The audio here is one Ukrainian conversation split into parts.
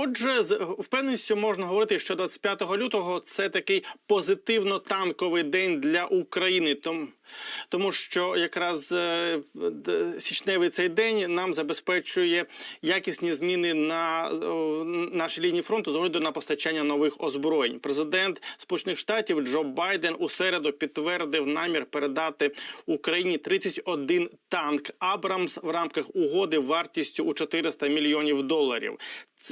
Отже, з впевненістю можна говорити, що 25 лютого це такий позитивно-танковий день для України. Тому, тому що якраз е, січневий цей день нам забезпечує якісні зміни на нашій лінії фронту з огляду на постачання нових озброєнь. Президент Сполучених Штатів Джо Байден у середу підтвердив намір передати Україні 31 танк Абрамс в рамках угоди вартістю у 400 мільйонів доларів.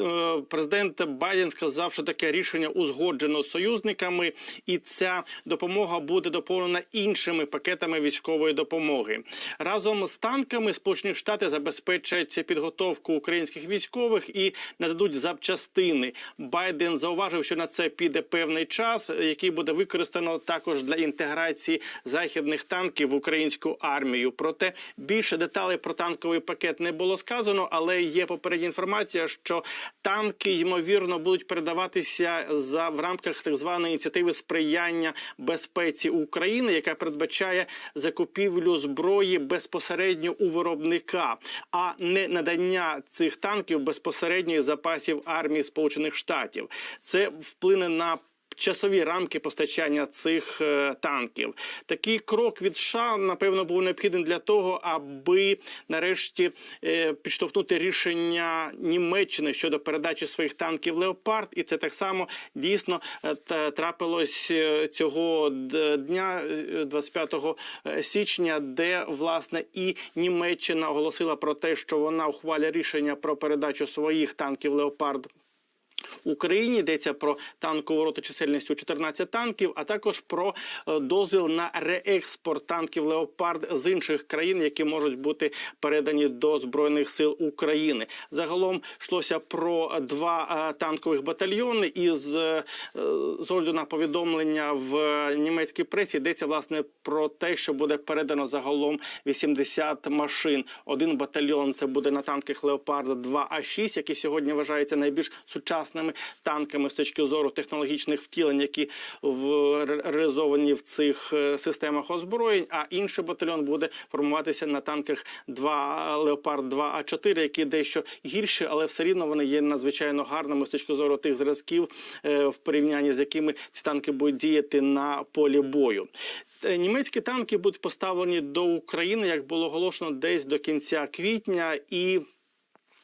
Е, Президент Байден сказав, що таке рішення узгоджено з союзниками, і ця допомога буде доповнена іншими пакетами військової допомоги. Разом з танками Сполучені Штати забезпечать підготовку українських військових і нададуть запчастини. Байден зауважив, що на це піде певний час, який буде використано також для інтеграції західних танків в українську армію. Проте більше деталей про танковий пакет не було сказано, але є попередня інформація, що танки ймовірно будуть передаватися за в рамках так званої ініціативи сприяння безпеці України, яка передбачає закупівлю зброї безпосередньо у виробника, а не надання цих танків безпосередньо із запасів армії Сполучених Штатів. Це вплине на Часові рамки постачання цих е, танків такий крок від США, напевно був необхідним для того, аби нарешті е, підштовхнути рішення Німеччини щодо передачі своїх танків Леопард, і це так само дійсно е, трапилось цього дня, е, 25 січня, де власне і Німеччина оголосила про те, що вона ухвалює рішення про передачу своїх танків Леопард. Україні йдеться про танкову роту чисельністю 14 танків, а також про е, дозвіл на реекспорт танків Леопард з інших країн, які можуть бути передані до збройних сил України. Загалом йшлося про два е, танкових батальйони. І е, з огляду на повідомлення в німецькій пресі йдеться власне про те, що буде передано загалом 80 машин. Один батальйон це буде на танках Леопард 2 а 6 які сьогодні вважаються найбільш сучасними танками з точки зору технологічних втілень, які в реалізовані в цих е, системах озброєнь. А інший батальйон буде формуватися на танках 2 Леопард 2 а 4 які дещо гірші, але все рівно вони є надзвичайно гарними з точки зору тих зразків, е, в порівнянні з якими ці танки будуть діяти на полі бою. Е, Німецькі танки будуть поставлені до України, як було оголошено, десь до кінця квітня і.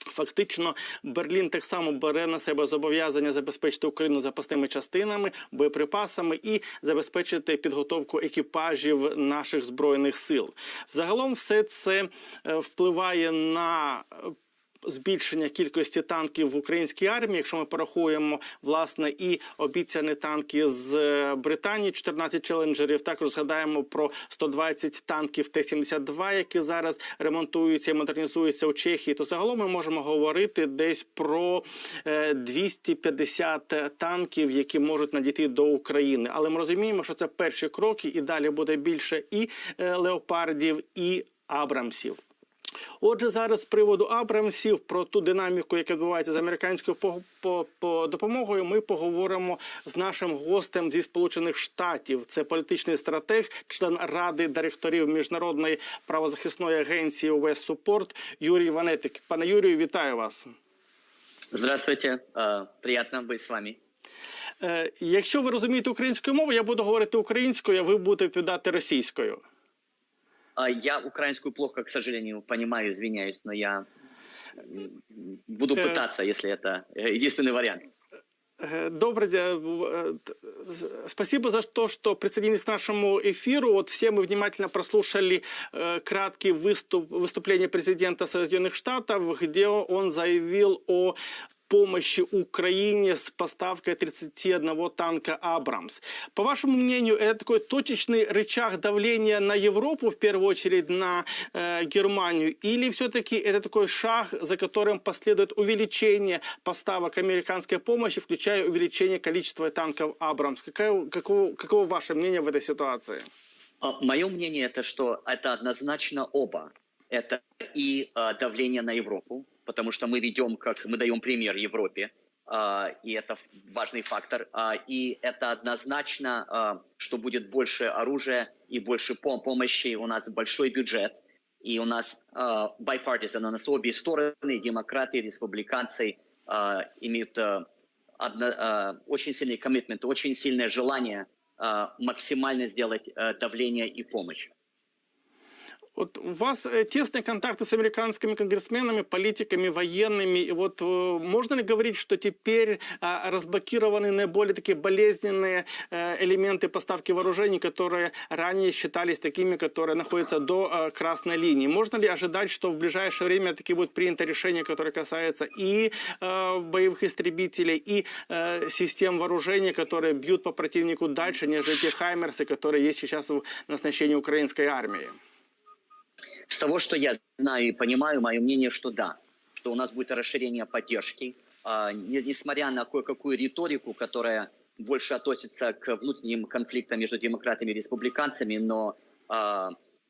Фактично, Берлін так само бере на себе зобов'язання забезпечити Україну запасними частинами, боєприпасами і забезпечити підготовку екіпажів наших збройних сил. Загалом, все це е, впливає на збільшення кількості танків в українській армії. Якщо ми порахуємо власне і обіцяні танки з е, Британії, 14 челенджерів. Також згадаємо про 120 танків Т-72, які зараз ремонтуються і модернізуються у Чехії. То загалом ми можемо говорити десь про е, 250 танків, які можуть надійти до України. Але ми розуміємо, що це перші кроки, і далі буде більше і е, леопардів, і абрамсів. Отже, зараз з приводу Абрамсів про ту динаміку, яка відбувається з американською по, по, по допомогою, ми поговоримо з нашим гостем зі Сполучених Штатів. Це політичний стратег, член ради директорів міжнародної правозахисної агенції US Support Юрій Ванетик. Пане Юрію, вітаю вас. Здравствуйте, э, приятно быть с вами. Е, Якщо ви розумієте українську мову, я буду говорити українською, а ви будете відповідати російською. А, Я украинскую плохо, к сожалению, понимаю, извиняюсь, но я м, буду Э. пытаться, если это э, единственный вариант. Э, Добрый день. Э, т- с- Спасибо за то, что присоединились к нашему эфиру. Вот все мы внимательно прослушали э, краткий выступ, выступление президента Соединенных Штатов, где он заявил о помощи Украине с поставкой 31 танка «Абрамс». По вашему мнению, это такой точечный рычаг давления на Европу, в первую очередь на э, Германию, или все-таки это такой шаг, за которым последует увеличение поставок американской помощи, включая увеличение количества танков «Абрамс»? Какое, каково, каково ваше мнение в этой ситуации? Мое мнение это, что это однозначно оба. Это и э, давление на Европу, потому что мы ведем, как мы даем пример Европе, а, и это важный фактор. А, И это однозначно, а, что будет больше оружия и больше пом- помощи. У нас большой бюджет, и у нас bipartisan, у нас обе стороны, демократы, республиканцы, а, имеют очень сильный коммитмент, очень сильное желание максимально сделать а, давление и помощь. Вот у вас э, тесные контакты с американскими конгрессменами, политиками, военными. И вот э, можно ли говорить, что теперь а, разблокированы наиболее такие болезненные э, элементы поставки вооружений, которые ранее считались такими, которые находятся до красной линии? Можно ли ожидать, что в ближайшее время таки будет принято решение, которое касается и боевых истребителей, и систем вооружения, которые бьют по противнику дальше, нежели те хаймерсы, которые есть сейчас в на оснащении украинской армии? С того, что я знаю и понимаю, мое мнение, что да, что у нас будет расширение поддержки, несмотря на кое-какую риторику, которая больше относится к внутренним конфликтам между демократами и республиканцами, но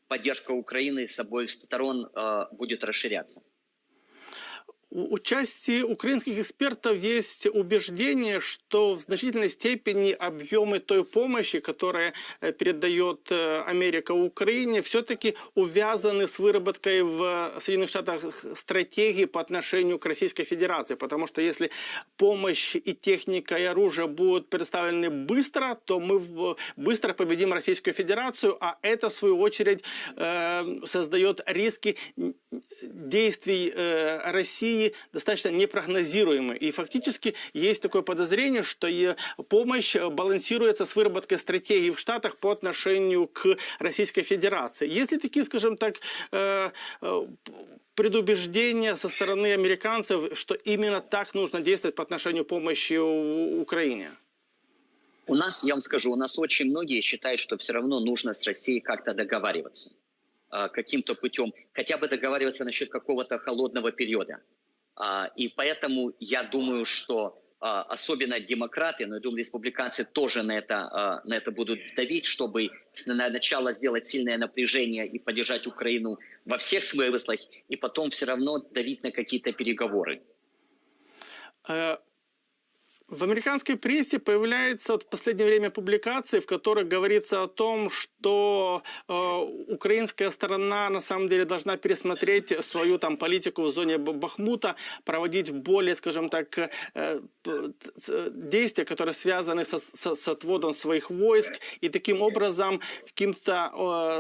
поддержка Украины с обоих сторон будет расширяться. У части украинских экспертов есть убеждение, что в значительной степени объемы той помощи, которая э, передает э, Америка Украине, все-таки увязаны с выработкой в Соединенных Штатах стратегии по отношению к Российской Федерации. Потому что если помощь и техника, и оружие будут предоставлены быстро, то мы быстро победим Российскую Федерацию, а это, в свою очередь, э, создает риски действий э, Достаточно непрогнозируемы. И фактически есть такое подозрение, что и помощь э, балансируется с выработкой стратегии в Штатах по отношению к Российской Федерации. Есть ли такие, скажем так, э, э, предубеждения со стороны американцев, что именно так нужно действовать по отношению к помощи Украине? У нас, я вам скажу, у нас очень многие считают, что все равно нужно с Россией как-то договариваться а, каким-то путем, хотя бы договариваться насчет какого-то холодного периода. А, И поэтому я думаю, что а, особенно демократы, но я думаю, республиканцы тоже на это, а, на это будут давить, чтобы на начало сделать сильное напряжение и поддержать Украину во всех смыслах, и потом все равно давить на какие-то переговоры. Э, В американской прессе появляются вот в последнее время публикации, в которых говорится о том, что э, украинская сторона на самом деле должна пересмотреть свою там политику в зоне Б- Бахмута, проводить более, скажем так, э, п- ц- действия, которые связаны со, со- с отводом своих войск, и таким образом каким-то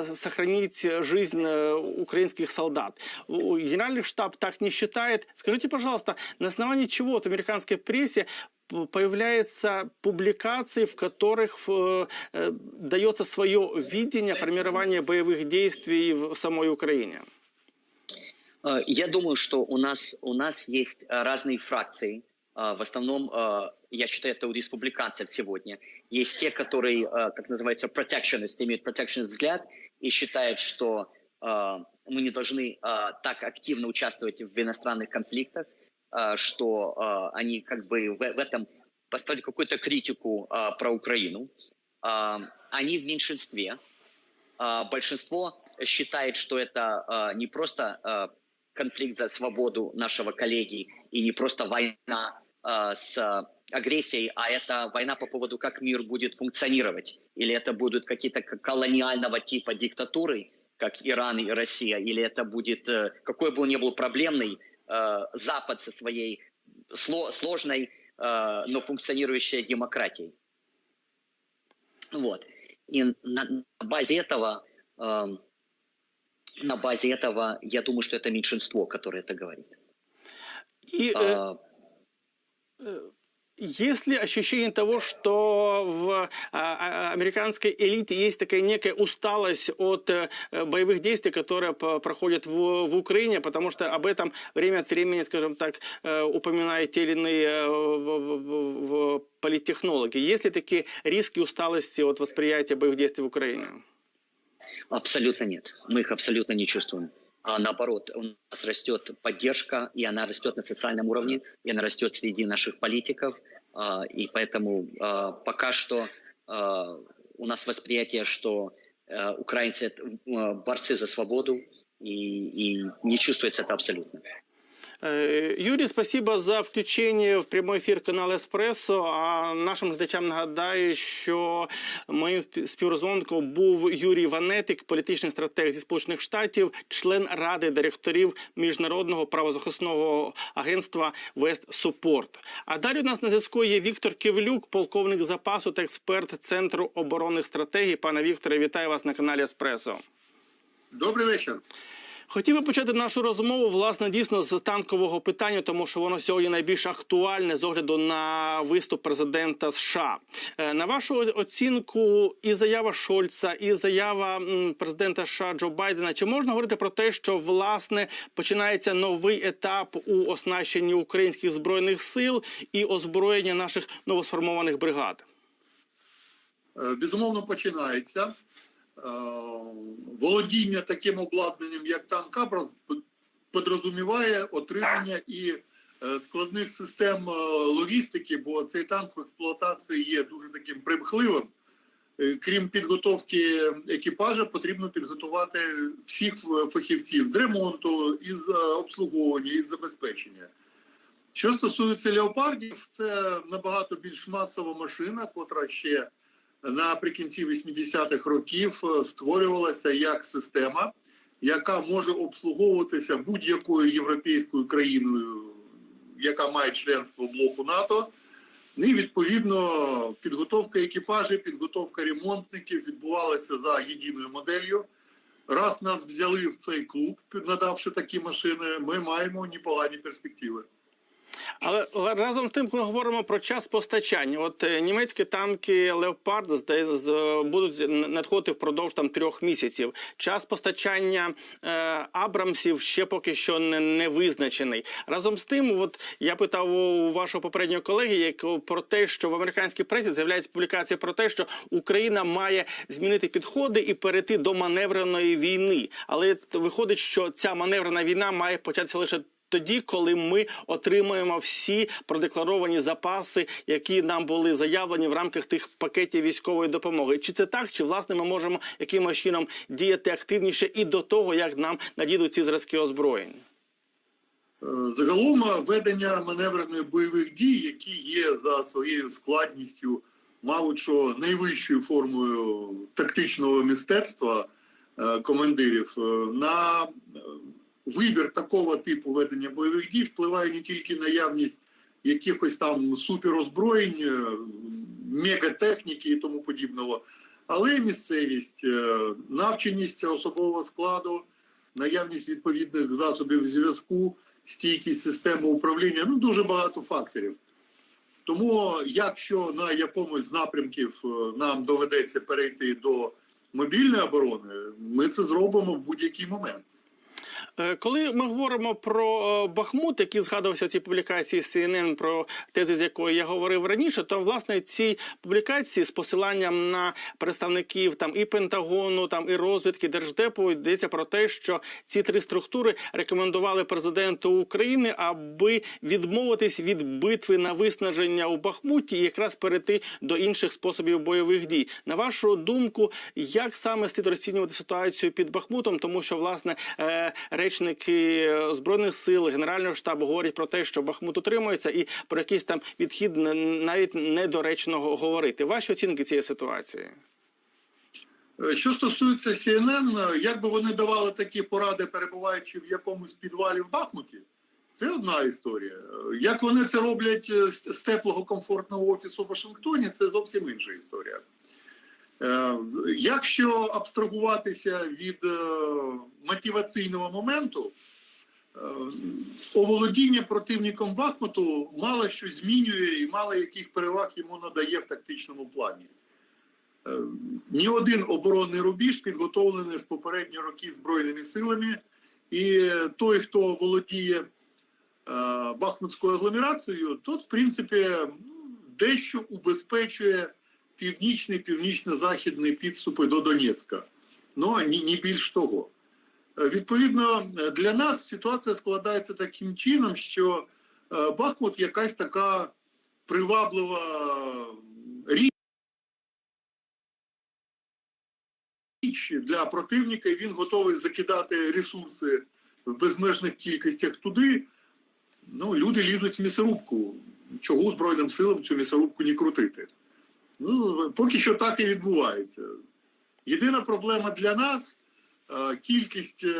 э, сохранить жизнь э, украинских солдат. У- Генеральный штаб так не считает. Скажите, пожалуйста, на основании чего вот в американской прессе п- появляются публикации, в которых э, э, дается свое видение формирования боевых действий в самой Украине? Э, Я думаю, что у нас, у нас есть разные фракции. В основном, я считаю, это у республиканцев сегодня. Есть те, которые, как называется, protectionist, имеют protectionist взгляд и считают, что мы не должны так активно участвовать в иностранных конфликтах, что э, они как бы в, этом поставили какую-то критику э, про Украину. Э, Они в меньшинстве. Большинство считает, что это не просто конфликт за свободу нашего коллеги и не просто война с агрессией, а это война по поводу, как мир будет функционировать. Или это будут какие-то колониального типа диктатуры, как Иран и Россия, или это будет, э, какой бы он ни был проблемный, э, Запад со своей сло- сложной, э, но функционирующей демократией. Вот. И на, базе этого, эм, на базе этого, я думаю, что это меньшинство, которое это говорит. И э, А, Есть ли ощущение того, что в а, а, американской элите есть такая некая усталость от э, боевых действий, которые проходят в, в Украине, потому что об этом время от времени, скажем так, э, упоминают те или иные э, политтехнологи. Есть ли такие риски усталости от восприятия боевых действий в Украине? абсолютно нет. Мы их абсолютно не чувствуем. А наоборот, у нас растет поддержка, и она растет на социальном уровне, и она растет среди наших политиков. А, И поэтому а, пока что а, у нас восприятие, что украинцы борцы за свободу, и, и не чувствуется это абсолютно. Е, Юрій, спасибо за включення в прямий ефір каналу Еспресо. А нашим глядачам нагадаю, що моїм співрозмовником був Юрій Ванетик, політичний стратег зі Сполучених Штатів, член ради директорів міжнародного правозахисного агентства Вест Супорт. А далі у нас на зв'язку є Віктор Кивлюк, полковник запасу та експерт Центру оборонних стратегій. Пане Вікторе, вітаю вас на каналі Еспресо. Добрий вечір. Хотів би почати нашу розмову власне дійсно з танкового питання, тому що воно сьогодні найбільш актуальне з огляду на виступ президента США. Е, На вашу оцінку, і заява Шольца, і заява президента США Джо Байдена. Чи можна говорити про те, що власне починається новий етап у оснащенні українських збройних сил і озброєння наших новосформованих бригад? Е, Безумовно, починається. Е, Володіння таким обладнанням, як танк Абрам, подрозуміває отримання і е, складних систем е, логістики, бо цей танк в експлуатації є дуже таким примхливим. Крім підготовки екіпажа, потрібно підготувати всіх фахівців з ремонту, із обслуговування, із забезпечення. Що стосується леопардів, це набагато більш масова машина, котра ще наприкінці 80-х років е, створювалася як система, яка може обслуговуватися будь-якою європейською країною, яка має членство блоку НАТО. Ну І відповідно підготовка екіпажів, підготовка ремонтників відбувалася за єдиною моделлю. Раз нас взяли в цей клуб, надавши такі машини, ми маємо непогані перспективи. Але разом з тим, ми говоримо про час постачання, от е, німецькі танки Леопард будуть надходити впродовж там трьох місяців. Час постачання е, Абрамсів ще поки що не, не визначений. Разом з тим, от я питав у вашого попереднього колеги, як про те, що в американській пресі з'являється публікація про те, що Україна має змінити підходи і перейти до маневреної війни. Але виходить, що ця маневрена війна має початися лише тоді, коли ми отримаємо всі продекларовані запаси, які нам були заявлені в рамках тих пакетів військової допомоги. Чи це так, чи власне ми можемо якимось чином діяти активніше і до того, як нам надійдуть ці зразки озброєнь? Е, Загалом ведення маневрених бойових дій, які є за своєю складністю, мабуть, що найвищою формою тактичного мистецтва е, командирів, е, на вибір такого типу ведення бойових дій впливає не тільки наявність якихось там суперозброєнь, е, мегатехніки і тому подібного, але й місцевість, е, навченість особового складу, наявність відповідних засобів зв'язку, стійкість системи управління ну дуже багато факторів. Тому, якщо на якомусь з напрямків е, нам доведеться перейти до мобільної оборони, ми це зробимо в будь-який момент. Е, Коли ми говоримо про е, Бахмут, який згадувався в цій публікації CNN, про тези, з якої я говорив раніше, то власне ці публікації з посиланням на представників там і Пентагону, там і розвідки держдепу йдеться про те, що ці три структури рекомендували президенту України, аби відмовитись від битви на виснаження у Бахмуті і якраз перейти до інших способів бойових дій. На вашу думку, як саме слід розцінювати ситуацію під Бахмутом, тому що власне е, речники збройних сил генерального штабу говорять про те, що Бахмут утримується, і про якийсь там відхід навіть недоречно говорити. Ваші оцінки цієї ситуації? Е, Що стосується CNN, е, як би вони давали такі поради, перебуваючи в якомусь підвалі в Бахмуті, це одна історія. Е, Як вони це роблять е, з теплого комфортного офісу в Вашингтоні, це зовсім інша історія. Е, Якщо абстрагуватися від е, мотиваційного моменту, е, оволодіння противником Бахмуту мало що змінює і мало яких переваг йому надає в тактичному плані. Ні один оборонний рубіж підготовлений в попередні роки збройними силами, і той, хто володіє Бахмутською агломерацією, тот, в принципі, ну, дещо убезпечує північний, північно-західний підступи до Донецька. Ну, ні, ні більш того. Е, Відповідно, е, для нас ситуація складається таким чином, що е, Бахмут якась така приваблива річ для противника, і він готовий закидати ресурси в безмежних кількостях туди. ну, люди лізуть в місорубку. Чого Збройним силам цю місорубку не крутити? Ну, поки що так і відбувається. Єдина проблема для нас е, кількість е,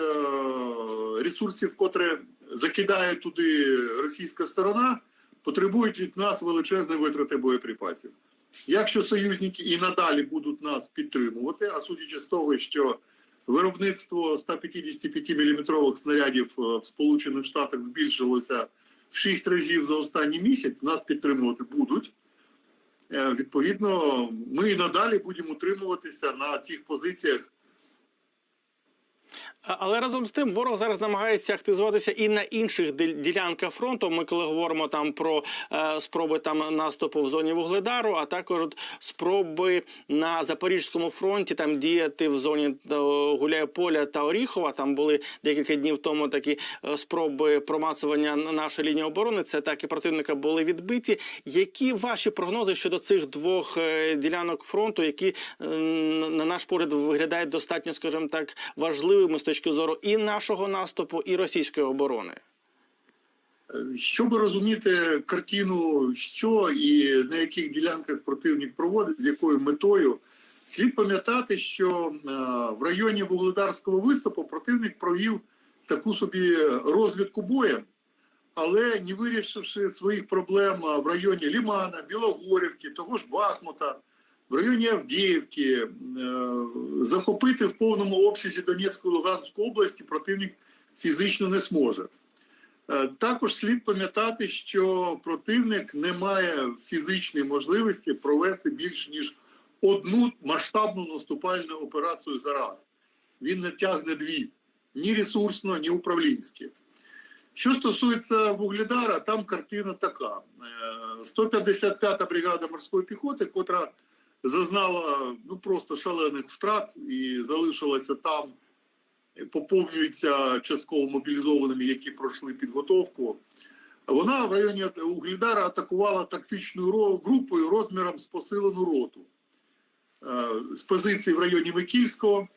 ресурсів, котре закидає туди російська сторона, потребують від нас величезної витрати боєприпасів. Якщо союзники і надалі будуть нас підтримувати, а судячи з того, що виробництво 155-мм снарядів е, в Сполучених Штатах збільшилося в 6 разів за останній місяць, нас підтримувати будуть. Е, Відповідно, ми і надалі будемо утримуватися на цих позиціях Але разом з тим ворог зараз намагається активізуватися і на інших діл- ділянках фронту. Ми коли говоримо там про е, спроби там наступу в зоні вугледару, а також спроби на запорізькому фронті там діяти в зоні е, Гуляйполя та Оріхова. Там були декілька днів тому такі е, спроби промацування на нашої лінії оборони. Це атаки противника були відбиті. Які ваші прогнози щодо цих двох ділянок фронту, які на наш погляд виглядають достатньо, скажімо так, важливими з точки зору і нашого наступу, і російської оборони? Щоб розуміти картину, що і на яких ділянках противник проводить, з якою метою, слід пам'ятати, що е, в районі Вугледарського виступу противник провів таку собі розвідку боєм, але не вирішивши своїх проблем в районі Лімана, Білогорівки, того ж Бахмута, в районі Авдіївки, е, захопити в повному обсязі Донецьку і Луганську області противник фізично не зможе. Е, Також слід пам'ятати, що противник не має фізичної можливості провести більш ніж одну масштабну наступальну операцію за раз. Він не тягне дві ні ресурсно, ні управлінськи. Що стосується Вугледара, там картина така: Е, 155-та бригада морської піхоти, котра зазнала ну просто шалених втрат і залишилася там поповнюється частково мобілізованими, які пройшли підготовку. Вона в районі Углідара атакувала тактичною групою розміром з посилену роту Е, з позиції в районі Микільського.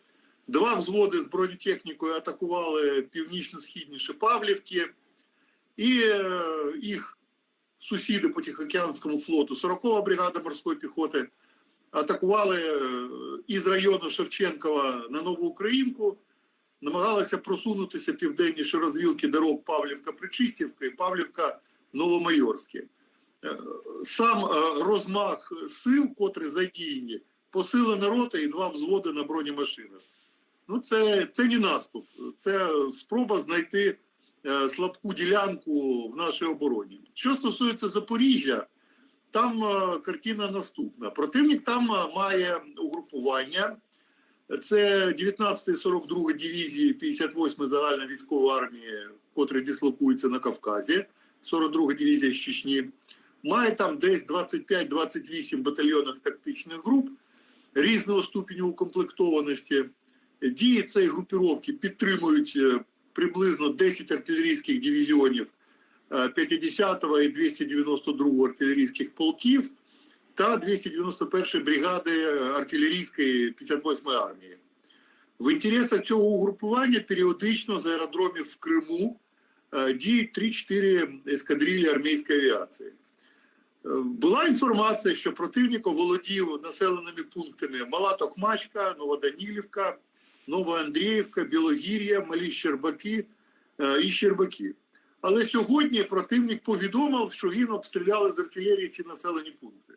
Два взводи з бронетехнікою атакували північно-східніше Павлівки, і е, їх сусіди по Тихоокеанському флоту, 40-та бригада морської піхоти, атакували е, із району Шевченкова на Нову Українку намагалися просунутися південніше розвілки дорог Павлівка-Причистівка і Павлівка-Новомайорське. Е, Сам е, розмах сил, котрі задіяні, посилена рота і два взводи на бронемашинах. Ну, це, це не наступ, це спроба знайти слабку ділянку в нашій обороні. Що стосується Запоріжжя, там е, картина наступна. Противник там е, має угрупування. Це 19-42 дивізії 58 загальна військова армії, котрі дислокуються на Кавказі, 42 дивізія з Чечні. Має там десь 25-28 батальйонних тактичних груп різного ступеню укомплектованості. Дії цієї групіровки підтримують е, приблизно 10 артилерійських дивізіонів 50-го і 292-го артилерійських полків та 291-ї бригади артилерійської 58-ї армії. В інтересах цього угрупування періодично з аеродромів в Криму е, діють 3-4 ескадрилі армійської авіації. Е, Була інформація, що противник оволодів населеними пунктами Мала Токмачка, Новоданілівка, Новоандріївка, Білогір'я, Малі Щербаки е, і Щербаки. Але сьогодні противник повідомив, що він обстріляли з артилерії ці населені пункти.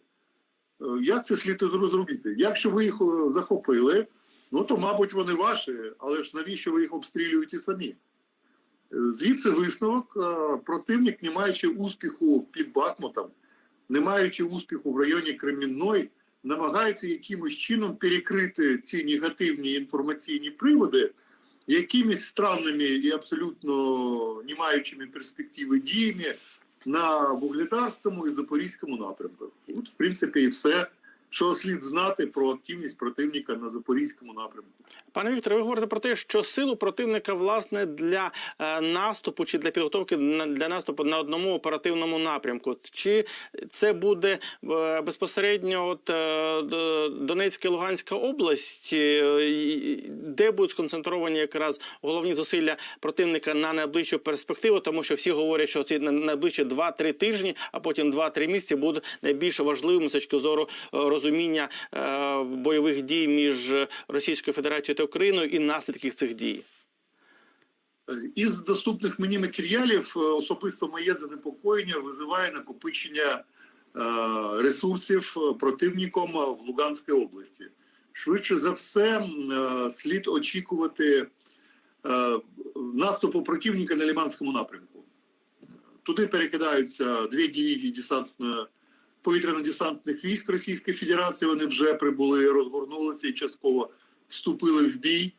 Е, Як це слід зрозуміти? Якщо ви їх е, захопили, ну то, мабуть, вони ваші, але ж навіщо ви їх обстрілюєте самі? Е, Звідси висновок, противник, не маючи успіху під Бахмутом, не маючи успіху в районі Кремінної, намагається якимось чином перекрити ці негативні інформаційні приводи якимись странними і абсолютно не маючими перспективи діями на Вугледарському і Запорізькому напрямку. От, в принципі, і все, що слід знати про активність противника на Запорізькому напрямку. Пане Вікторе, ви говорите про те, що силу противника власне для е, наступу чи для підготовки для наступу на одному оперативному напрямку. Чи це буде е, безпосередньо от е, Донецька і Луганська область, де будуть сконцентровані якраз головні зусилля противника на найближчу перспективу, тому що всі говорять, що ці на- найближчі 2-3 тижні, а потім 2-3 місяці будуть найбільш важливими з точки зору розуміння бойових дій між Російською Федерацією та Україною і наслідків цих дій. Із доступних мені матеріалів е, особисто моє занепокоєння визиває накопичення е, ресурсів е, противником в Луганській області. Швидше за все, слід очікувати наступу противника на Лиманському напрямку. Туди перекидаються дві дивізії десантно повітряно-десантних військ Російської Федерації. Вони вже прибули, розгорнулися і частково вступили в бій.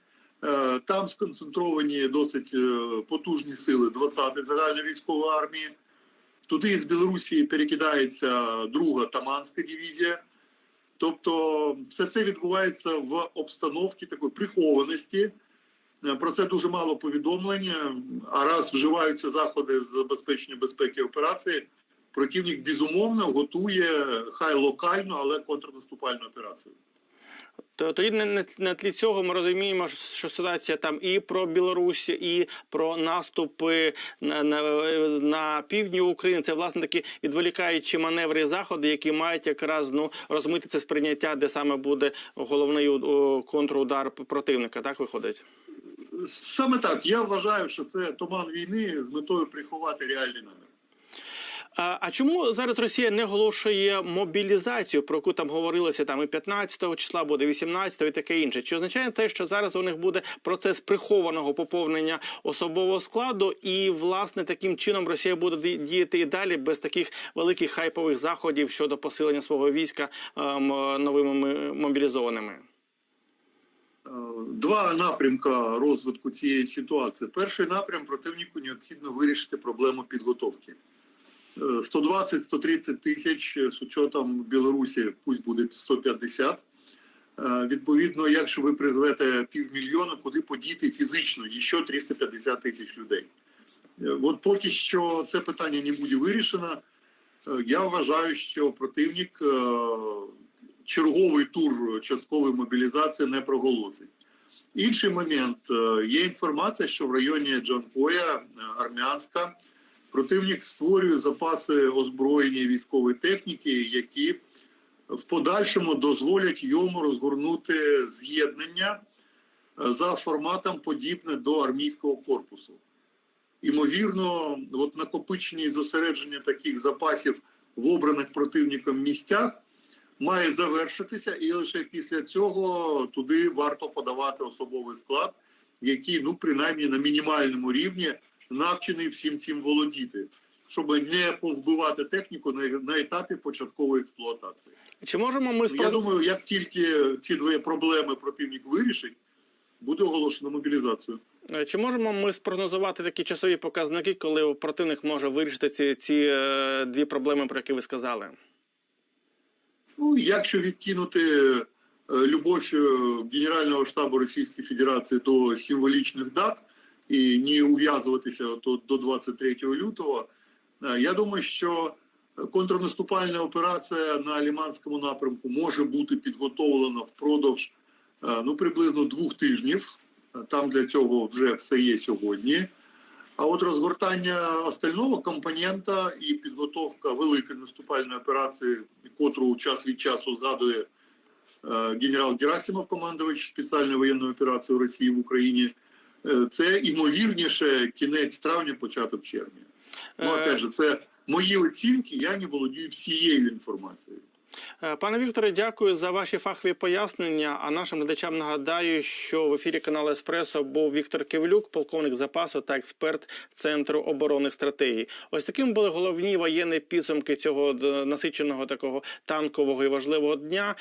Е, Там сконцентровані досить е, потужні сили 20-ї загальної військової армії. Туди з Білорусі перекидається друга Таманська дивізія. Тобто, все це відбувається в обстановці такої прихованості. Е, Про це дуже мало повідомлень. А раз вживаються заходи з забезпечення безпеки операції, противник безумовно готує хай локальну, але контрнаступальну операцію. То тоді на, на, тлі цього ми розуміємо, що ситуація там і про Білорусь, і про наступи на, на, на півдні України. Це власне такі відволікаючі маневри і заходи, які мають якраз ну розмити це сприйняття, де саме буде головний контрудар противника. Так виходить. Саме так. Я вважаю, що це туман війни з метою приховати реальний намір. А, а чому зараз Росія не оголошує мобілізацію, про яку там говорилося там і 15-го числа буде, 18-го і таке інше? Чи означає це, що зараз у них буде процес прихованого поповнення особового складу, і власне таким чином Росія буде діяти і далі без таких великих хайпових заходів щодо посилення свого війська ем, новими мобілізованими? Е, Два напрямка розвитку цієї ситуації. Перший напрям противнику необхідно вирішити проблему підготовки. Е, 120-130 тисяч з учетом Білорусі, пусть буде 150. Е, Відповідно, якщо ви призвете півмільйона, куди подіти фізично ще 350 тисяч людей. Е, От поки що це питання не буде вирішено. Е, Я вважаю, що противник черговий тур часткової мобілізації не проголосить. Інший момент є інформація, що в районі Джанкоя, Армянська, противник створює запаси озброєння військової техніки, які в подальшому дозволять йому розгорнути з'єднання е, за форматом подібне до армійського корпусу. Імовірно, от накопичення і зосередження таких запасів в обраних противником місцях має завершитися, і лише після цього туди варто подавати особовий склад, який, ну принаймні на мінімальному рівні навчений всім цим володіти, щоб не повбивати техніку на, на етапі початкової експлуатації. Чи можемо ми Ну, Я думаю, як тільки ці дві проблеми противник вирішить, буде оголошено мобілізацію. Е, Чи можемо ми спрогнозувати такі часові показники, коли противник може вирішити ці, ці е, дві проблеми, про які ви сказали? Ну, якщо відкинути е, любов Генерального штабу Російської Федерації до символічних дат і не ув'язуватися до 23 лютого, е, я думаю, що контрнаступальна операція на Ліманському напрямку може бути підготовлена впродовж е, ну, приблизно двох тижнів. Там для цього вже все є сьогодні. А от розгортання остального компонента і підготовка великої наступальної операції, котру час від часу згадує е, генерал Герасимов, командувач спеціальної воєнної операції Росії в Україні, це імовірніше кінець травня, початок червня. Ну, Е, опять же, це мої оцінки, я не володію всією інформацією. Е, Пане Вікторе, дякую за ваші фахові пояснення. А нашим глядачам нагадаю, що в ефірі каналу Еспресо був Віктор Кивлюк, полковник запасу та експерт Центру оборонних стратегій. Ось таким були головні воєнні підсумки цього е, насиченого такого танкового і важливого дня.